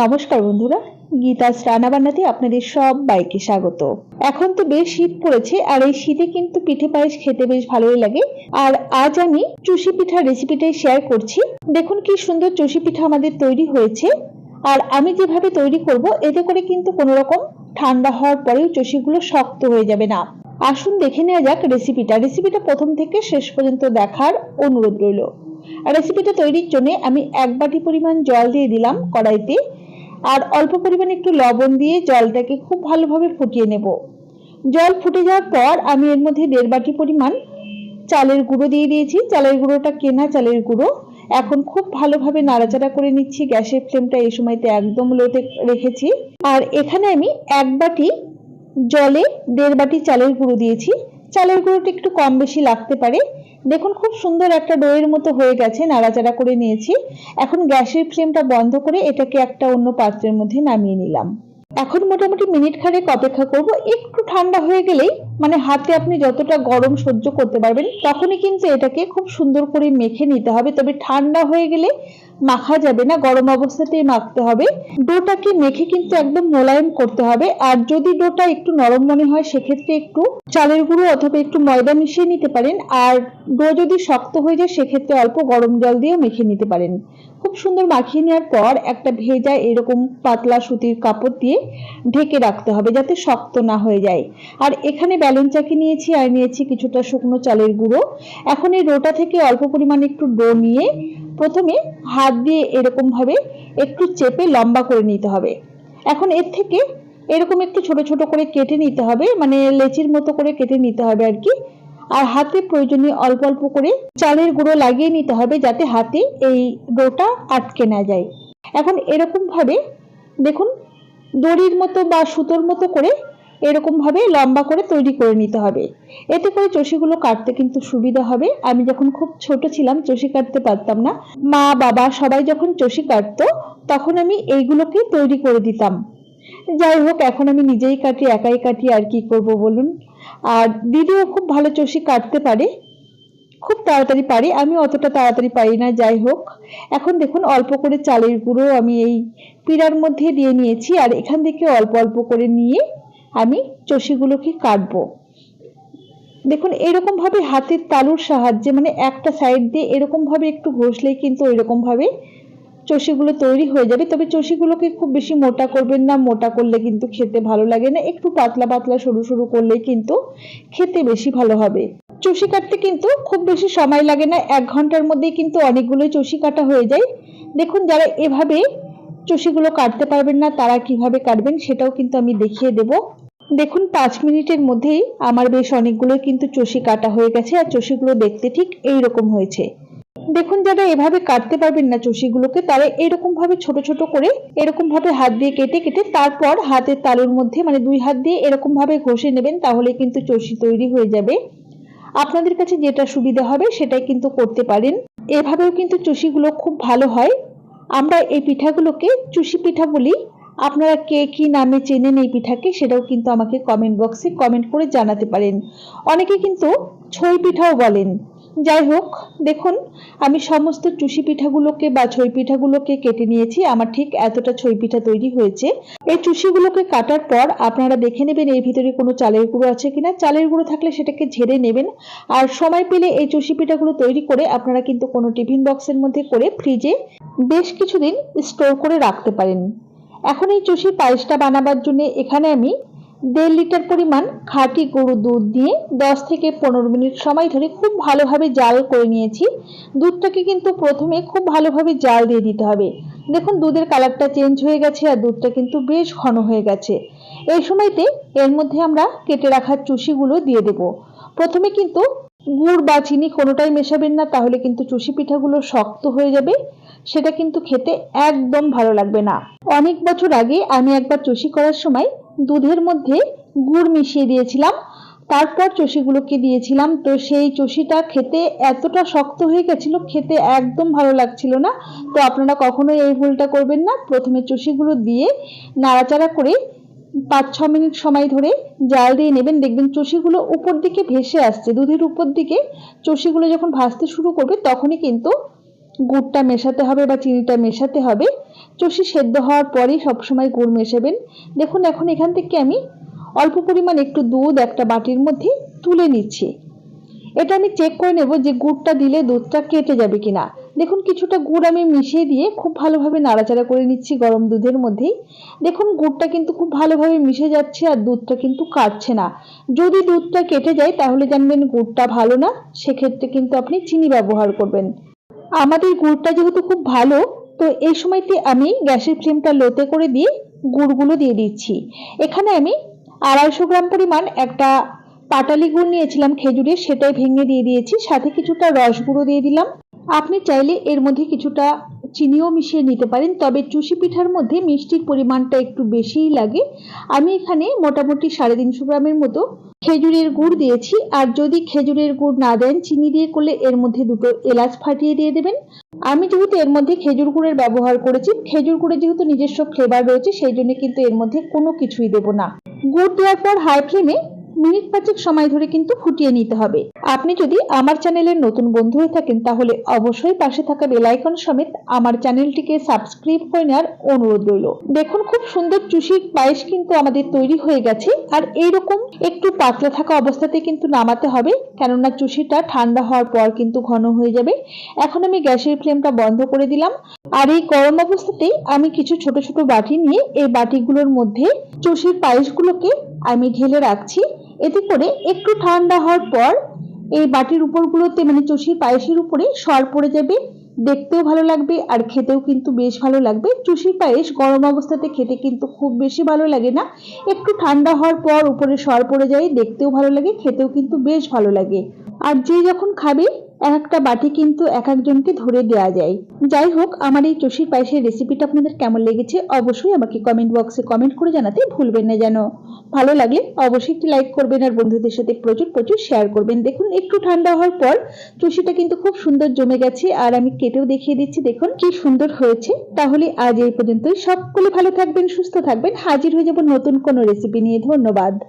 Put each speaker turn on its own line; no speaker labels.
নমস্কার বন্ধুরা গীতাস রান্নাবান্নাতে আপনাদের সব বাইকে স্বাগত। এখন তো বেশ শীত পড়েছে, আর এই শীতে কিন্তু পিঠে পায়েস খেতে বেশ ভালোই লাগে। আর আজ আমি চুষি পিঠার রেসিপিটাই শেয়ার করছি। দেখুন কি সুন্দর চুষি পিঠা আমাদের তৈরি হয়েছে। আর আমি যেভাবে তৈরি করব, এতে করে কিন্তু কোনো রকম ঠান্ডা হওয়ার পরেও চষিগুলো শক্ত হয়ে যাবে না। আসুন দেখে নেওয়া যাক রেসিপিটা রেসিপিটা প্রথম থেকে শেষ পর্যন্ত দেখার অনুরোধ রইল। রেসিপিটা তৈরির জন্য আমি এক বাটি পরিমাণ জল দিয়ে দিলাম কড়াইতে। আর অল্প পরিমাণে একটু লবণ দিয়ে জলটাকে খুব ভালোভাবে ফুটিয়ে নেব। জল ফুটে যাওয়ার পর আমি এর মধ্যে দেড় বাটি পরিমাণ চালের গুঁড়ো দিয়ে দিয়েছি। চালের গুঁড়োটা কেনা চালের গুঁড়ো। এখন খুব ভালোভাবে নাড়াচাড়া করে নিচ্ছি। গ্যাসের ফ্লেমটা এই সময়তে একদম লোতে রেখেছি। আর এখানে আমি এক বাটি জলে দেড় বাটি চালের গুঁড়ো দিয়েছি। চালের গুঁড়োটা একটু কম বেশি লাগতে পারে। দেখুন, খুব সুন্দর একটা ডোয়ের মতো হয়ে গেছে, নাড়াচাড়া করে নিয়েছি। এখন গ্যাসের ফ্লেমটা বন্ধ করে এটাকে একটা অন্য পাত্রের মধ্যে নামিয়ে নিলাম। এখন মোটামুটি মিনিট খানেক অপেক্ষা করব। একটু ঠান্ডা হয়ে গেলেই মানে হাতে আপনি যতটা গরম সহ্য করতে পারবেন, তখনই কিন্তু এটাকে খুব সুন্দর করে মেখে নিতে হবে। তবে ঠান্ডা হয়ে গেলে মাখা যাবে না, গরম অবস্থাতেই মাখতে হবে। ডোটাকে মেখে কিন্তু একদম মোলায়েম করতে হবে। আর যদি ডোটা একটু নরম মনে হয়, সেক্ষেত্রে একটু চালের গুঁড়ো অথবা একটু ময়দা মিশিয়ে নিতে পারেন। আর ডো যদি শক্ত হয়ে যায়, সেক্ষেত্রে অল্প গরম জল দিয়েও মেখে নিতে পারেন। খুব সুন্দর মাখিয়ে নেওয়ার পর একটা ভেজা এরকম পাতলা সুতির কাপড় দিয়ে ঢেকে রাখতে হবে যাতে শক্ত না হয়ে যায়। আর এখানে ব্যালন চাকি নিয়েছি, আর নিয়েছি কিছুটা শুকনো চালের গুঁড়ো। এখন এই ডোটা থেকে অল্প পরিমাণে একটু ডো নিয়ে প্রথমে হাত দিয়ে এরকম ভাবে একটু চেপে লম্বা করে নিতে হবে। এখন এর থেকে এরকম একটু ছোট ছোট করে কেটে নিতে হবে মানে লেচির মতো করে কেটে নিতে হবে আর কি। আর হাতে প্রয়োজনীয় অল্প অল্প করে চালের গুঁড়ো লাগিয়ে নিতে হবে যাতে হাতে এই ডোটা আটকে না যায়। এখন এরকম ভাবে দেখুন দড়ির মতো বা সুতোর মতো করে এরকম ভাবে লম্বা করে তৈরি করে নিতে হবে। এতে করে চষিগুলো কাটতে কিন্তু সুবিধা হবে। আমি যখন খুব ছোট ছিলাম, চষি কাটতে পারতাম না। মা, বাবা সবাই যখন চষি কাটতো, তখন আমি এইগুলোকে তৈরি করে দিতাম। যাই হোক, এখন আমি নিজেই কাটি, একাই কাটি আর কি করব বলুন। আর দিদিও খুব ভালো চষি কাটতে পারে। খুব তাড়াতাড়ি পারি, আমি অতটা তাড়াতাড়ি পারি না, যাই হোক। এখন দেখুন, অল্প করে চালের গুঁড়ো আমি এই পিড়ার মধ্যে দিয়ে নিয়েছি, আর এখান থেকে অল্প অল্প করে নিয়ে আমি চষিগুলোকে কাটবো। দেখুন, এরকমভাবে হাতের তালুর সাহায্যে মানে একটা সাইড দিয়ে এরকমভাবে একটু ঘষলেই কিন্তু ওইরকমভাবে ভাবে চষিগুলো তৈরি হয়ে যাবে। তবে চষিগুলোকে খুব বেশি মোটা করবেন না। মোটা করলে কিন্তু খেতে ভালো লাগে না। একটু পাতলা পাতলা সরু সরু করলে কিন্তু খেতে বেশি ভালো হবে। চষি কাটতে কিন্তু খুব বেশি সময় লাগে না। এক ঘণ্টার মধ্যেই কিন্তু অনেকগুলোই চষি কাটা হয়ে যায়। দেখুন, যারা এভাবে চষিগুলো কাটতে পারবেন না, তারা কীভাবে কাটবেন সেটাও কিন্তু আমি দেখিয়ে দেব। দেখুন, পাঁচ মিনিটের মধ্যেই আমার বেশ অনেকগুলো কিন্তু চষি কাটা হয়ে গেছে। আর চষিগুলো দেখতে ঠিক এই রকম হয়েছে। দেখুন যারা এভাবে কাটতে পারবেন না চষিগুলোকে, তারা এরকম ভাবে ছোট ছোট করে এরকম ভাবে হাত দিয়ে কেটে কেটে তারপর হাতের তালুর মধ্যে মানে দুই হাত দিয়ে এরকম ভাবে ঘষে নেবেন, তাহলে কিন্তু চষি তৈরি হয়ে যাবে। আপনাদের কাছে যেটা সুবিধা হবে সেটাই কিন্তু করতে পারেন। এভাবেও কিন্তু চষিগুলো খুব ভালো হয়। আমরা এই পিঠাগুলোকে চুষি পিঠা বলি। আপনারা কে কি নামে চেনেন এই পিঠাকে সেটাও কিন্তু আমাকে কমেন্ট বক্সে কমেন্ট করে জানাতে পারেন। অনেকে কিন্তু ছই পিঠাও বলেন। যাই হোক, দেখুন, আমি সমস্ত চুষি পিঠাগুলোকে বা ছই পিঠাগুলোকে কেটে নিয়েছি, আমার ঠিক এতটা ছই পিঠা তৈরি হয়েছে। এই চুষিগুলোকে কাটার পর আপনারা দেখে নেবেন এর ভিতরে কোনো চালের গুঁড়ো আছে কিনা। চালের গুঁড়ো থাকলে সেটাকে ঝেড়ে নেবেন। আর সময় পেলে এই চুষি পিঠাগুলো তৈরি করে আপনারা কিন্তু কোনো টিফিন বক্সের মধ্যে করে ফ্রিজে বেশ কিছুদিন স্টোর করে রাখতে পারেন। এখন এই চুষি পায়েসটা বানাবার জন্য এখানে আমি দেড় লিটার পরিমাণ খাঁটি গরু দুধ দিয়ে দশ থেকে পনেরো মিনিট সময় ধরে খুব ভালোভাবে জাল করে নিয়েছি। দুধটাকে কিন্তু প্রথমে খুব ভালোভাবে জাল দিয়ে দিতে হবে। দেখুন, দুধের কালারটা চেঞ্জ হয়ে গেছে আর দুধটা কিন্তু বেশ ঘন হয়ে গেছে। এই সময়তে এর মধ্যে আমরা কেটে রাখার চুষিগুলো দিয়ে দেব। প্রথমে কিন্তু গুড় বা চিনি কোনোটাই মেশাবেন না, তাহলে কিন্তু চুষি পিঠাগুলো শক্ত হয়ে যাবে। সেটা কিন্তু খেতে একদম ভালো লাগবে না। অনেক বছর আগে আমি একবার চষি করার সময় দুধের মধ্যে গুড় মিশিয়ে দিয়েছিলাম। তারপর চষিগুলোকে দিয়েছিলাম। তো সেই চষিটা খেতে এতটা শক্ত হয়ে গেছিল, খেতে একদম ভালো লাগছিল না। তো আপনারা কখনোই এই ভুলটা করবেন না। প্রথমে চষিগুলো দিয়ে নাড়াচাড়া করে পাঁচ ছ মিনিট সময় ধরে জাল দিয়ে নেবেন। দেখবেন চষিগুলো উপর দিকে ভেসে আসছে। দুধের উপর দিকে চষিগুলো যখন ভাসতে শুরু করবে, তখনই কিন্তু গুড়টা মেশাতে হবে বা চিনিটা মেশাতে হবে। চষি সেদ্ধ হওয়ার পরেই সবসময় গুড় মেশাবেন। দেখুন, এখন এখান থেকে আমি অল্প পরিমাণ একটু দুধ একটা বাটির মধ্যে তুলে নিচ্ছি। এটা আমি চেক করে নেব যে গুড়টা দিলে দুধটা কেটে যাবে কিনা। দেখুন, কিছুটা গুড় আমি মিশিয়ে দিয়ে খুব ভালোভাবে নাড়াচাড়া করে নিচ্ছি গরম দুধের মধ্যেই। দেখুন, গুড়টা কিন্তু খুব ভালোভাবে মিশে যাচ্ছে আর দুধটা কিন্তু কাটছে না। যদি দুধটা কেটে যায় তাহলে জানবেন গুড়টা ভালো না, সেক্ষেত্রে কিন্তু আপনি চিনি ব্যবহার করবেন। আমাদের গুড়টা যেহেতু খুব ভালো, তো এই সময়তে আমি গ্যাসের ফ্লেমটা লোতে করে দিয়ে গুড়গুলো দিয়ে দিচ্ছি। এখানে আমি আড়াইশো গ্রাম পরিমাণ একটা পাটালি গুড় নিয়েছিলাম খেজুরের সেটাই ভেঙে দিয়ে দিয়েছি। সাথে কিছুটা রস গুঁড়ো দিয়ে দিলাম। আপনি চাইলে এর মধ্যে কিছুটা চিনিও মিশিয়ে নিতে পারেন, তবে চুষি পিঠার মধ্যে মিষ্টির পরিমাণটা একটু বেশিই লাগে। আমি এখানে মোটামুটি সাড়ে তিনশো গ্রামের মতো খেজুরের গুড় দিয়েছি, আর যদি খেজুরের গুড় না দেন, চিনি দিয়ে করলে এর মধ্যে দুটো এলাচ ফাটিয়ে দিয়ে দেবেন। আমি যেহেতু এর মধ্যে খেজুর গুড়ের ব্যবহার করেছি, খেজুর গুড়ের যেহেতু নিজস্ব ফ্লেভার রয়েছে, সেই জন্য কিন্তু এর মধ্যে কোনো কিছুই দেব না। গুড় দেওয়ার পর হাই ফ্লেমে মিনিট পাঁচেক সময় ধরে কিন্তু ফুটিয়ে নিতে হবে। আপনি যদি আমার চ্যানেলের নতুন বন্ধু হয়ে থাকেন, তাহলে অবশ্যই পাশে থাকা বেল আইকন সমেত আমার চ্যানেলটিকে সাবস্ক্রাইব করে নেওয়ার অনুরোধ রইল। দেখুন, খুব সুন্দর চুষির পায়েস কিন্তু আমাদের তৈরি হয়ে গেছে। আর এইরকম একটু পাতলা থাকা অবস্থাতে কিন্তু নামাতে হবে, কেননা চুষিটা ঠান্ডা হওয়ার পর কিন্তু ঘন হয়ে যাবে। এখন আমি গ্যাসের ফ্লেমটা বন্ধ করে দিলাম। আর এই গরম অবস্থাতেই আমি কিছু ছোট ছোট বাটি নিয়ে এই বাটিগুলোর মধ্যে চষির পায়েসগুলোকে আমি ঢেলে রাখছি। এতে করে একটু ঠান্ডা হওয়ার পর এই বাটির উপরগুলোতে মানে চষির পায়েসের উপরে সর পড়ে যাবে, দেখতেও ভালো লাগবে আর খেতেও কিন্তু বেশ ভালো লাগবে। চুষির পায়েস গরম অবস্থাতে খেতে কিন্তু খুব বেশি ভালো লাগে না। একটু ঠান্ডা হওয়ার পর উপরে সর পড়ে যায়, দেখতেও ভালো লাগে, খেতেও কিন্তু বেশ ভালো লাগে। আর যে যখন খাবে এক একটা বাটি কিন্তু এক একজনকে ধরে দেওয়া যায়। যাই হোক, আমার এই চষির পায়েসের রেসিপিটা আপনাদের কেমন লেগেছে অবশ্যই আমাকে কমেন্ট বক্সে কমেন্ট করে জানাতে ভুলবেন না যেন। ভালো লাগলে অবশ্যই একটি লাইক করবেন আর বন্ধুদের সাথে প্রচুর প্রচুর শেয়ার করবেন। দেখুন, একটু ঠান্ডা হওয়ার পর চষিটা কিন্তু খুব সুন্দর জমে গেছে আর আমি কেটেও দেখিয়ে দিচ্ছি, দেখুন কি সুন্দর হয়েছে। তাহলে আজ এই পর্যন্তই। সকলে ভালো থাকবেন, সুস্থ থাকবেন। হাজির হয়ে যাব নতুন কোনো রেসিপি নিয়ে। ধন্যবাদ।